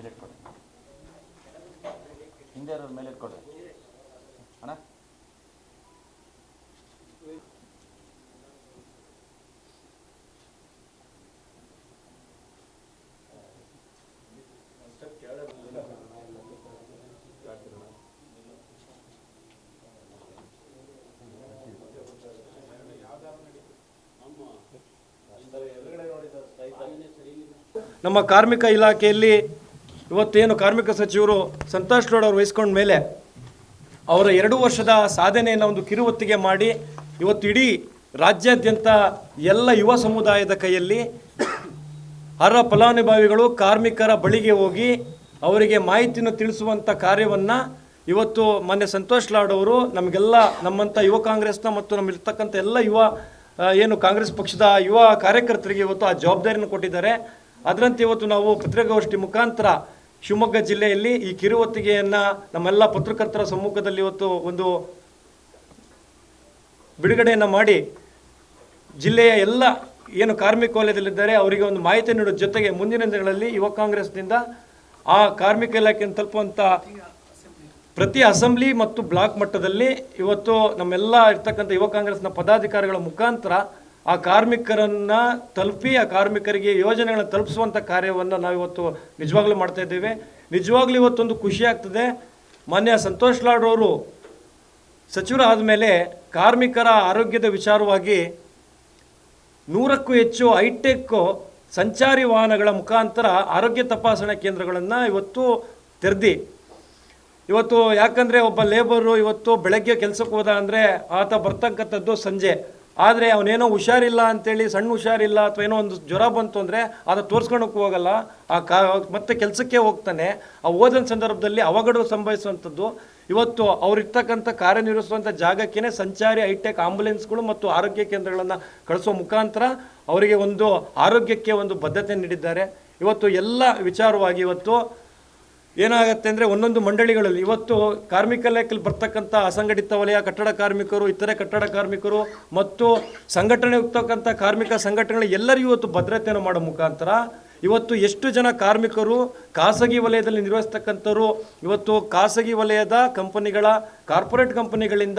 ಸ್ವಲ್ಪ ಮೇಲೆ ಇಟ್ಕೊಡ್ರಿ ಅಣ್ಣ? ನಮ್ಮ ಕಾರ್ಮಿಕ ಇಲಾಖೆಯಲ್ಲಿ ಇವತ್ತೇನು ಕಾರ್ಮಿಕ ಸಚಿವರು ಸಂತೋಷ್ ಲೋಡ್ ಅವರು ವಹಿಸ್ಕೊಂಡ ಮೇಲೆ ಅವರ ಎರಡು ವರ್ಷದ ಸಾಧನೆಯನ್ನು ಒಂದು ಕಿರುವತ್ತಿಗೆ ಮಾಡಿ ಇವತ್ತು ಇಡೀ ರಾಜ್ಯಾದ್ಯಂತ ಎಲ್ಲ ಯುವ ಸಮುದಾಯದ ಕೈಯಲ್ಲಿ ಅರ್ಹ ಫಲಾನುಭವಿಗಳು ಕಾರ್ಮಿಕರ ಬಳಿಗೆ ಹೋಗಿ ಅವರಿಗೆ ಮಾಹಿತಿಯನ್ನು ತಿಳಿಸುವಂಥ ಕಾರ್ಯವನ್ನು ಇವತ್ತು ಮೊನ್ನೆ ಸಂತೋಷ್ ಲಾಡ್ ಅವರು ನಮಗೆಲ್ಲ ನಮ್ಮಂಥ ಯುವ ಕಾಂಗ್ರೆಸ್ನ ಮತ್ತು ನಮ್ಮಲ್ಲಿರ್ತಕ್ಕಂಥ ಎಲ್ಲ ಯುವ ಏನು ಕಾಂಗ್ರೆಸ್ ಪಕ್ಷದ ಯುವ ಕಾರ್ಯಕರ್ತರಿಗೆ ಇವತ್ತು ಆ ಜವಾಬ್ದಾರಿಯನ್ನು ಕೊಟ್ಟಿದ್ದಾರೆ. ಅದರಂತೆ ಇವತ್ತು ನಾವು ಪತ್ರಿಕಾಗೋಷ್ಠಿ ಮುಖಾಂತರ ಶಿವಮೊಗ್ಗ ಜಿಲ್ಲೆಯಲ್ಲಿ ಈ ಕಿರುಹೊತ್ತಿಗೆಯನ್ನು ನಮ್ಮೆಲ್ಲ ಪತ್ರಕರ್ತರ ಸಮ್ಮುಖದಲ್ಲಿ ಇವತ್ತು ಒಂದು ಬಿಡುಗಡೆಯನ್ನು ಮಾಡಿ ಜಿಲ್ಲೆಯ ಎಲ್ಲ ಏನು ಕಾರ್ಮಿಕ ವಲಯದಲ್ಲಿದ್ದಾರೆ, ಅವರಿಗೆ ಒಂದು ಮಾಹಿತಿ ನೀಡೋ ಜೊತೆಗೆ ಮುಂದಿನ ದಿನಗಳಲ್ಲಿ ಯುವ ಕಾಂಗ್ರೆಸ್ನಿಂದ ಆ ಕಾರ್ಮಿಕ ಇಲಾಖೆಯನ್ನು ತಲುಪುವಂಥ ಪ್ರತಿ ಅಸೆಂಬ್ಲಿ ಮತ್ತು ಬ್ಲಾಕ್ ಮಟ್ಟದಲ್ಲಿ ಇವತ್ತು ನಮ್ಮೆಲ್ಲ ಇರ್ತಕ್ಕಂಥ ಯುವ ಕಾಂಗ್ರೆಸ್ನ ಪದಾಧಿಕಾರಿಗಳ ಮುಖಾಂತರ ಆ ಕಾರ್ಮಿಕರನ್ನು ತಲುಪಿ, ಆ ಕಾರ್ಮಿಕರಿಗೆ ಯೋಜನೆಗಳನ್ನ ತಲುಪಿಸುವಂಥ ಕಾರ್ಯವನ್ನು ನಾವು ಇವತ್ತು ನಿಜವಾಗ್ಲೂ ಮಾಡ್ತಾ ಇದ್ದೇವೆ. ನಿಜವಾಗ್ಲೂ ಇವತ್ತೊಂದು ಖುಷಿ ಆಗ್ತದೆ. ಮಾನ್ಯ ಸಂತೋಷ್ ಲಾಡ್ ಅವರು ಆದಮೇಲೆ ಮೇಲೆ ಕಾರ್ಮಿಕರ ಆರೋಗ್ಯದ ವಿಚಾರವಾಗಿ ನೂರಕ್ಕೂ ಹೆಚ್ಚು ಹೈಟೆಕ್ ಸಂಚಾರಿ ವಾಹನಗಳ ಮುಖಾಂತರ ಆರೋಗ್ಯ ತಪಾಸಣಾ ಕೇಂದ್ರಗಳನ್ನು ಇವತ್ತು ತೆರೆದಿ. ಇವತ್ತು ಯಾಕಂದರೆ ಒಬ್ಬ ಲೇಬರು ಇವತ್ತು ಬೆಳಗ್ಗೆ ಕೆಲಸಕ್ಕೆ ಹೋದ ಅಂದರೆ ಆತ ಬರ್ತಕ್ಕಂಥದ್ದು ಸಂಜೆ. ಆದರೆ ಅವನೇನೋ ಹುಷಾರಿಲ್ಲ ಅಂತೇಳಿ, ಸಣ್ಣ ಹುಷಾರಿಲ್ಲ ಅಥವಾ ಏನೋ ಒಂದು ಜ್ವರ ಬಂತು ಅಂದರೆ ಅದು ತೋರಿಸ್ಕೊಳಕ್ಕೆ ಹೋಗಲ್ಲ. ಆ ಕಾ, ಮತ್ತೆ ಕೆಲಸಕ್ಕೆ ಹೋಗ್ತಾನೆ. ಆ ಓದಿನ ಸಂದರ್ಭದಲ್ಲಿ ಅವಘಡ ಸಂಭವಿಸುವಂಥದ್ದು. ಇವತ್ತು ಅವರಿರ್ತಕ್ಕಂಥ ಕಾರ್ಯನಿರ್ವಹಿಸುವಂಥ ಜಾಗಕ್ಕೇ ಸಂಚಾರಿ ಹೈಟೆಕ್ ಆಂಬುಲೆನ್ಸ್ಗಳು ಮತ್ತು ಆರೋಗ್ಯ ಕೇಂದ್ರಗಳನ್ನು ಕಳಿಸೋ ಮುಖಾಂತರ ಅವರಿಗೆ ಒಂದು ಆರೋಗ್ಯಕ್ಕೆ ಒಂದು ಬದ್ಧತೆ ನೀಡಿದ್ದಾರೆ. ಇವತ್ತು ಎಲ್ಲ ವಿಚಾರವಾಗಿ ಇವತ್ತು ಏನಾಗುತ್ತೆ ಅಂದರೆ ಒಂದೊಂದು ಮಂಡಳಿಗಳಲ್ಲಿ ಇವತ್ತು ಕಾರ್ಮಿಕ ಇಲಾಖೆಯಲ್ಲಿ ಬರ್ತಕ್ಕಂಥ ಅಸಂಘಟಿತ ವಲಯ, ಕಟ್ಟಡ ಕಾರ್ಮಿಕರು, ಇತರೆ ಕಟ್ಟಡ ಕಾರ್ಮಿಕರು ಮತ್ತು ಸಂಘಟನೆ ಹೋಗ್ತಕ್ಕಂಥ ಕಾರ್ಮಿಕ ಸಂಘಟನೆಗಳು ಎಲ್ಲರಿಗೂ ಇವತ್ತು ಭದ್ರತೆಯನ್ನು ಮಾಡೋ ಮುಖಾಂತರ ಇವತ್ತು ಎಷ್ಟು ಜನ ಕಾರ್ಮಿಕರು ಖಾಸಗಿ ವಲಯದಲ್ಲಿ ನಿರ್ವಹಿಸ್ತಕ್ಕಂಥವ್ರು, ಇವತ್ತು ಖಾಸಗಿ ವಲಯದ ಕಂಪನಿಗಳ, ಕಾರ್ಪೊರೇಟ್ ಕಂಪನಿಗಳಿಂದ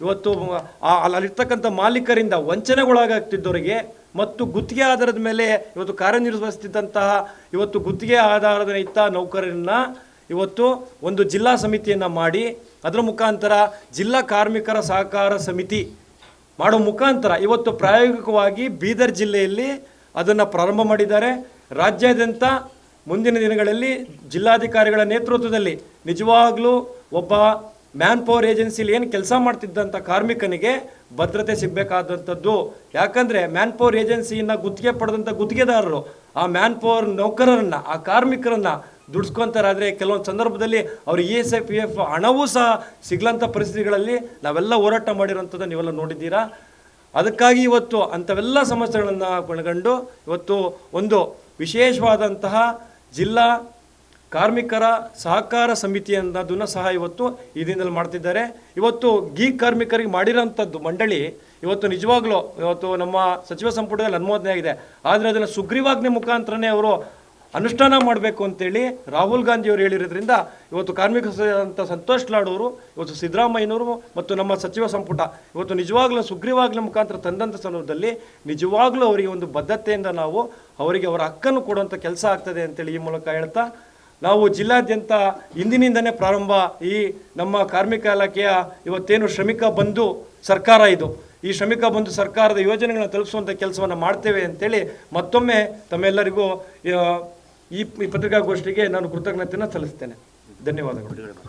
ಇವತ್ತು ಅಲ್ಲಿ- ಅಲ್ಲಿರ್ತಕ್ಕಂಥ ಮಾಲೀಕರಿಂದ ವಂಚನೆಗೊಳಗಾಗ್ತಿದ್ದವರಿಗೆ ಮತ್ತು ಗುತ್ತಿಗೆ ಆಧಾರದ ಮೇಲೆ ಇವತ್ತು ಕಾರ್ಯನಿರ್ವಹಿಸುತ್ತಿದ್ದಂತಹ, ಇವತ್ತು ಗುತ್ತಿಗೆ ಆಧಾರದ ಇತ್ತ ನೌಕರರನ್ನ ಇವತ್ತು ಒಂದು ಜಿಲ್ಲಾ ಸಮಿತಿಯನ್ನು ಮಾಡಿ, ಅದರ ಮುಖಾಂತರ ಜಿಲ್ಲಾ ಕಾರ್ಮಿಕರ ಸಹಕಾರ ಸಮಿತಿ ಮಾಡೋ ಮುಖಾಂತರ ಇವತ್ತು ಪ್ರಾಯೋಗಿಕವಾಗಿ ಬೀದರ್ ಜಿಲ್ಲೆಯಲ್ಲಿ ಅದನ್ನು ಪ್ರಾರಂಭ ಮಾಡಿದ್ದಾರೆ. ರಾಜ್ಯಾದ್ಯಂತ ಮುಂದಿನ ದಿನಗಳಲ್ಲಿ ಜಿಲ್ಲಾಧಿಕಾರಿಗಳ ನೇತೃತ್ವದಲ್ಲಿ ನಿಜವಾಗಲೂ ಒಬ್ಬ ಮ್ಯಾನ್ ಪವರ್ ಏಜೆನ್ಸಿಲಿ ಏನು ಕೆಲಸ ಮಾಡ್ತಿದ್ದಂಥ ಕಾರ್ಮಿಕನಿಗೆ ಭದ್ರತೆ ಸಿಗಬೇಕಾದಂಥದ್ದು. ಯಾಕಂದರೆ ಮ್ಯಾನ್ ಪವರ್ ಏಜೆನ್ಸಿಯನ್ನು ಗುತ್ತಿಗೆ ಪಡೆದಂಥ ಗುತ್ತಿಗೆದಾರರು ಆ ಮ್ಯಾನ್ ಪವರ್ ನೌಕರರನ್ನು, ಆ ಕಾರ್ಮಿಕರನ್ನು ದುಡ್ಸ್ಕೊತಾರಾದರೆ ಕೆಲವೊಂದು ಸಂದರ್ಭದಲ್ಲಿ ಅವರು E S I P F ಹಣವೂ ಸಹ ಸಿಗ್ಲಂಥ ಪರಿಸ್ಥಿತಿಗಳಲ್ಲಿ ನಾವೆಲ್ಲ ಹೋರಾಟ ಮಾಡಿರೋಂಥದ್ದು ನೀವೆಲ್ಲ ನೋಡಿದ್ದೀರಾ. ಅದಕ್ಕಾಗಿ ಇವತ್ತು ಅಂಥವೆಲ್ಲ ಸಮಸ್ಯೆಗಳನ್ನು ಒಳಗೊಂಡು ಇವತ್ತು ಒಂದು ವಿಶೇಷವಾದಂತಹ ಜಿಲ್ಲಾ ಕಾರ್ಮಿಕರ ಸಹಕಾರ ಸಮಿತಿ ಅನ್ನೋದನ್ನು ಸಹ ಇವತ್ತು ಈ ದಿನದಲ್ಲಿ ಮಾಡ್ತಿದ್ದಾರೆ. ಇವತ್ತು ಗೀ ಕಾರ್ಮಿಕರಿಗೆ ಮಾಡಿರೋಂಥದ್ದು ಮಂಡಳಿ ಇವತ್ತು ನಿಜವಾಗ್ಲೂ ಇವತ್ತು ನಮ್ಮ ಸಚಿವ ಸಂಪುಟದಲ್ಲಿ ಅನುಮೋದನೆ ಆಗಿದೆ. ಆದರೆ ಅದನ್ನು ಸುಗ್ರೀವಾಜ್ಞೆ ಮುಖಾಂತರನೇ ಅವರು ಅನುಷ್ಠಾನ ಮಾಡಬೇಕು ಅಂತೇಳಿ ರಾಹುಲ್ ಗಾಂಧಿ ಅವರು ಹೇಳಿರೋದ್ರಿಂದ ಇವತ್ತು ಕಾರ್ಮಿಕ ಅಂತ ಸಂತೋಷ್ ಲಾಡ್ ಅವರು, ಇವತ್ತು ಸಿದ್ದರಾಮಯ್ಯನವರು ಮತ್ತು ನಮ್ಮ ಸಚಿವ ಸಂಪುಟ ಇವತ್ತು ನಿಜವಾಗ್ಲೂ ಸುಗ್ರೀವಾಜ್ಞೆ ಮುಖಾಂತರ ತಂದಂಥ ಸಂದರ್ಭದಲ್ಲಿ ನಿಜವಾಗ್ಲೂ ಅವರಿಗೆ ಒಂದು ಬದ್ಧತೆಯಿಂದ ನಾವು ಅವರಿಗೆ ಅವರ ಹಕ್ಕನ್ನು ಕೊಡುವಂಥ ಕೆಲಸ ಆಗ್ತದೆ ಅಂತೇಳಿ ಈ ಮೂಲಕ ಹೇಳ್ತಾ ನಾವು ಜಿಲ್ಲಾದ್ಯಂತ ಇಂದಿನಿಂದನೇ ಪ್ರಾರಂಭ ಈ ನಮ್ಮ ಕಾರ್ಮಿಕ ಇಲಾಖೆಯ ಇವತ್ತೇನು ಶ್ರಮಿಕ ಬಂಧು ಸರ್ಕಾರ ಇದು. ಈ ಶ್ರಮಿಕ ಬಂಧು ಸರ್ಕಾರದ ಯೋಜನೆಗಳನ್ನು ತಲುಪಿಸುವಂಥ ಕೆಲಸವನ್ನು ಮಾಡ್ತೇವೆ ಅಂತೇಳಿ ಮತ್ತೊಮ್ಮೆ ತಮ್ಮೆಲ್ಲರಿಗೂ ಈ ಈ ಪತ್ರಿಕಾಗೋಷ್ಠಿಗೆ ನಾನು ಕೃತಜ್ಞತೆಯನ್ನು ಸಲ್ಲಿಸ್ತೇನೆ. ಧನ್ಯವಾದಗಳು.